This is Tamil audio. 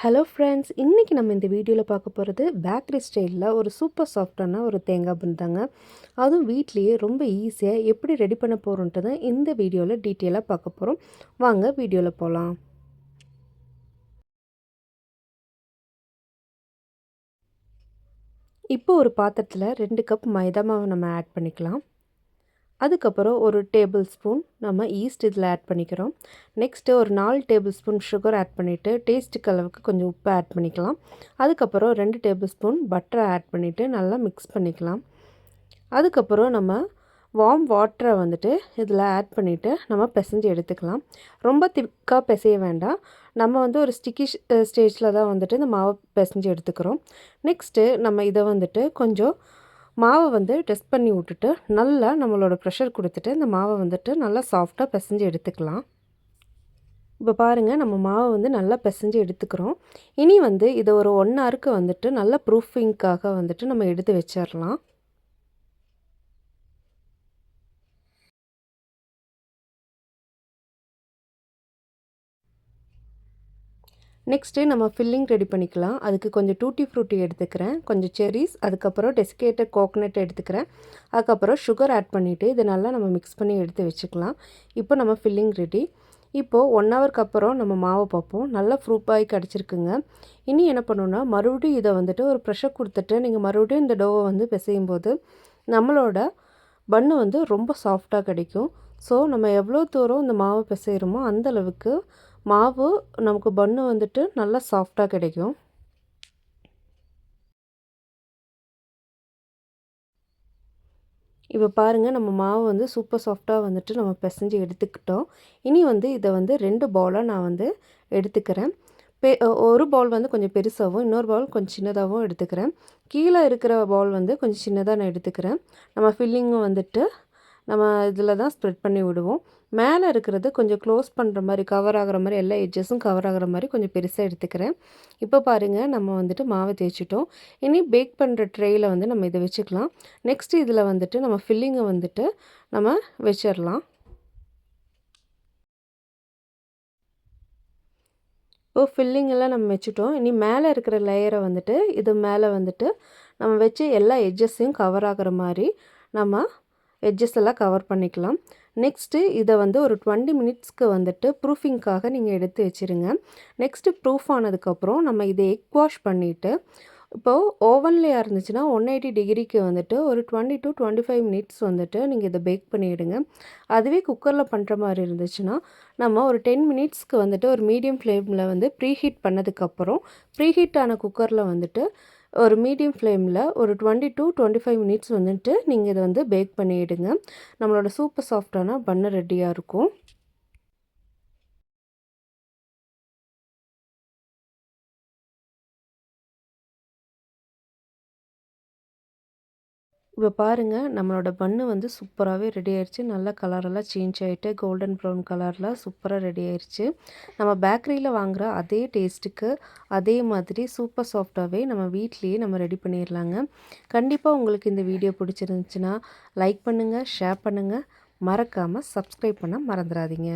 ஹலோ ஃப்ரெண்ட்ஸ் இன்றைக்கி நம்ம இந்த வீடியோவில் பார்க்க போகிறது பேக்கரி ஸ்டைலில் ஒரு சூப்பர் சாஃப்டான ஒரு தேங்காய் பன் தாங்க. அதுவும் வீட்லேயே ரொம்ப ஈஸியாக எப்படி ரெடி பண்ண போகிறோன்ட்டு தான் இந்த வீடியோவில் டீட்டெயிலாக பார்க்க போகிறோம் வாங்க வீடியோவில் போகலாம் இப்போ ஒரு பாத்திரத்தில் ரெண்டு கப் மைதா மாவு நம்ம ஆட் பண்ணிக்கலாம். அதுக்கப்புறம் ஒரு டேபிள் ஸ்பூன் நம்ம ஈஸ்ட் இதில் ஆட் பண்ணிக்கிறோம். நெக்ஸ்ட்டு ஒரு நாலு டேபிள் ஸ்பூன் சுகர் ஆட் பண்ணிவிட்டு டேஸ்ட்டுக்கு அளவுக்கு கொஞ்சம் உப்பு ஆட் பண்ணிக்கலாம். அதுக்கப்புறம் ரெண்டு டேபிள் ஸ்பூன் பட்டரை ஆட் பண்ணிவிட்டு நல்லா மிக்ஸ் பண்ணிக்கலாம். அதுக்கப்புறம் நம்ம வார்ம் வாட்டரை வந்துட்டு இதில் ஆட் பண்ணிவிட்டு நம்ம பிசைஞ்சு எடுத்துக்கலாம். ரொம்ப திக்காக பிசைய வேண்டாம். நம்ம வந்து ஒரு ஸ்டிக்கி ஸ்டேஜில் தான் வந்துட்டு இந்த மாவை பிசைஞ்சு எடுத்துக்கிறோம். நெக்ஸ்ட்டு நம்ம இதை வந்துட்டு கொஞ்சம் மாவை வந்து டெஸ்ட் பண்ணி விட்டுட்டு நல்லா நம்மளோட ப்ரெஷர் கொடுத்துட்டு இந்த மாவை வந்துட்டு நல்லா சாஃப்டாக பிசைஞ்சு எடுத்துக்கலாம். இப்போ பாருங்கள் நம்ம மாவை வந்து நல்லா பிசைஞ்சு எடுத்துக்கிறோம். இனி வந்து இதை ஒரு ஒன் ஹவருக்கு வந்துட்டு நல்ல ப்ரூஃபிங்க்காக வந்துட்டு நம்ம எடுத்து வச்சிடலாம். நெக்ஸ்ட்டு நம்ம ஃபில்லிங் ரெடி பண்ணிக்கலாம். அதுக்கு கொஞ்சம் டூட்டி ஃப்ரூட்டி எடுத்துக்கிறேன். கொஞ்சம் செரிஸ் அதுக்கப்புறம் டெசிகேட்டட் கோகனட் எடுத்துக்கிறேன். அதுக்கப்புறம் சுகர் ஆட் பண்ணிவிட்டு இதை நல்லா நம்ம மிக்ஸ் பண்ணி எடுத்து வச்சுக்கலாம். இப்போ நம்ம ஃபில்லிங் ரெடி இப்போது ஒன் ஹவருக்கு அப்புறம் நம்ம மாவை பார்ப்போம். நல்லா ஃப்ரூப்பாகி கிடச்சிருக்குங்க. இனி என்ன பண்ணணுன்னா மறுபடியும் இதை வந்துட்டு ஒரு ப்ரெஷர் கொடுத்துட்டு நீங்கள் மறுபடியும் இந்த டோவை வந்து பிசையும் போது நம்மளோட பண்ணு வந்து ரொம்ப சாஃப்டாக கிடைக்கும். ஸோ நம்ம எவ்வளோ தூரம் இந்த மாவை பிசைகிறோமோ அந்தளவுக்கு மாவு நமக்கு பன்னு வந்துட்டு நல்லா சாஃப்டாக கிடைக்கும். இப்போ பாருங்கள் நம்ம மாவு வந்து சூப்பர் சாஃப்டாக வந்துட்டு நம்ம பிசைஞ்சு எடுத்துக்கிட்டோம். இனி வந்து இதை வந்து ரெண்டு பவுலாக நான் வந்து எடுத்துக்கிறேன். பெ ஒரு பவுல் வந்து கொஞ்சம் பெருசாகவும் இன்னொரு பவுல் கொஞ்சம் சின்னதாகவும் எடுத்துக்கிறேன். கீழே இருக்கிற பவுல் வந்து கொஞ்சம் சின்னதாக நான் எடுத்துக்கிறேன். நம்ம ஃபில்லிங்கும் வந்துட்டு நம்ம இதில் தான் ஸ்ப்ரெட் பண்ணி விடுவோம். மேலே இருக்கிறது கொஞ்சம் க்ளோஸ் பண்ணுற மாதிரி கவர் ஆகிற மாதிரி எல்லா எட்ஜஸும் கவர் ஆகிற மாதிரி கொஞ்சம் பெருசாக எடுத்துக்கிறேன். இப்போ பாருங்கள் நம்ம வந்துட்டு மாவை தேய்ச்சிட்டோம். இனி பேக் பண்ணுற ட்ரேயில் வந்து நம்ம இதை வச்சுக்கலாம். நெக்ஸ்ட் இதில் வந்துட்டு நம்ம ஃபில்லிங்கை வந்துட்டு நம்ம வச்சிடலாம். இப்போ ஃபில்லிங்கெல்லாம் நம்ம வச்சுட்டோம். இனி மேலே இருக்கிற லேயரை வந்துட்டு இது மேலே வந்துட்டு நம்ம வச்சு எல்லா எட்ஜஸையும் கவர் ஆகிற மாதிரி நம்ம எட்ஜஸ் எல்லாம் கவர் பண்ணிக்கலாம். நெக்ஸ்ட்டு இதை வந்து ஒரு டுவெண்ட்டி மினிட்ஸ்க்கு வந்துட்டு ப்ரூஃபிங்க்காக நீங்கள் எடுத்து வச்சுருங்க. நெக்ஸ்ட்டு ப்ரூஃப் ஆனதுக்கப்புறம் நம்ம இதை எக் வாஷ் பண்ணிவிட்டு இப்போது ஓவன்லேயா இருந்துச்சுன்னா ஒன் எயிட்டி டிகிரிக்கு வந்துட்டு ஒரு twenty to twenty five minutes வந்துட்டு நீங்கள் இதை பேக் பண்ணிவிடுங்க அதுவே குக்கரில் பண்ணுற மாதிரி இருந்துச்சுன்னா நம்ம ஒரு டென் மினிட்ஸ்க்கு வந்துட்டு ஒரு மீடியம் ஃப்ளேமில் வந்து ப்ரீஹீட் பண்ணதுக்கப்புறம் ப்ரீஹீட்டான குக்கரில் வந்துட்டு ஒரு மீடியம் ஃப்ளேமில் ஒரு twenty to twenty five minutes வந்துட்டு நீங்கள் இதை வந்து பேக் பண்ணிவிடுங்க நம்மளோட சூப்பர் சாஃப்டான பண்ணு ரெடியாக இருக்கும். இப்போ பாருங்கள் நம்மளோட பண்ணு வந்து சூப்பராகவே ரெடி ஆயிடுச்சு நல்ல கலரெல்லாம் சேஞ்ச் ஆகிட்டு கோல்டன் ப்ரௌன் கலரில் சூப்பராக ரெடி ஆயிடுச்சு நம்ம பேக்கரியில் வாங்குகிற அதே டேஸ்ட்டுக்கு அதே மாதிரி சூப்பர் சாஃப்டாகவே நம்ம வீட்லேயே நம்ம ரெடி பண்ணிடலாங்க கண்டிப்பாக உங்களுக்கு இந்த வீடியோ பிடிச்சிருந்துச்சுன்னா லைக் பண்ணுங்கள் ஷேர் பண்ணுங்கள் மறக்காமல் சப்ஸ்கிரைப் பண்ண மறந்துடாதீங்க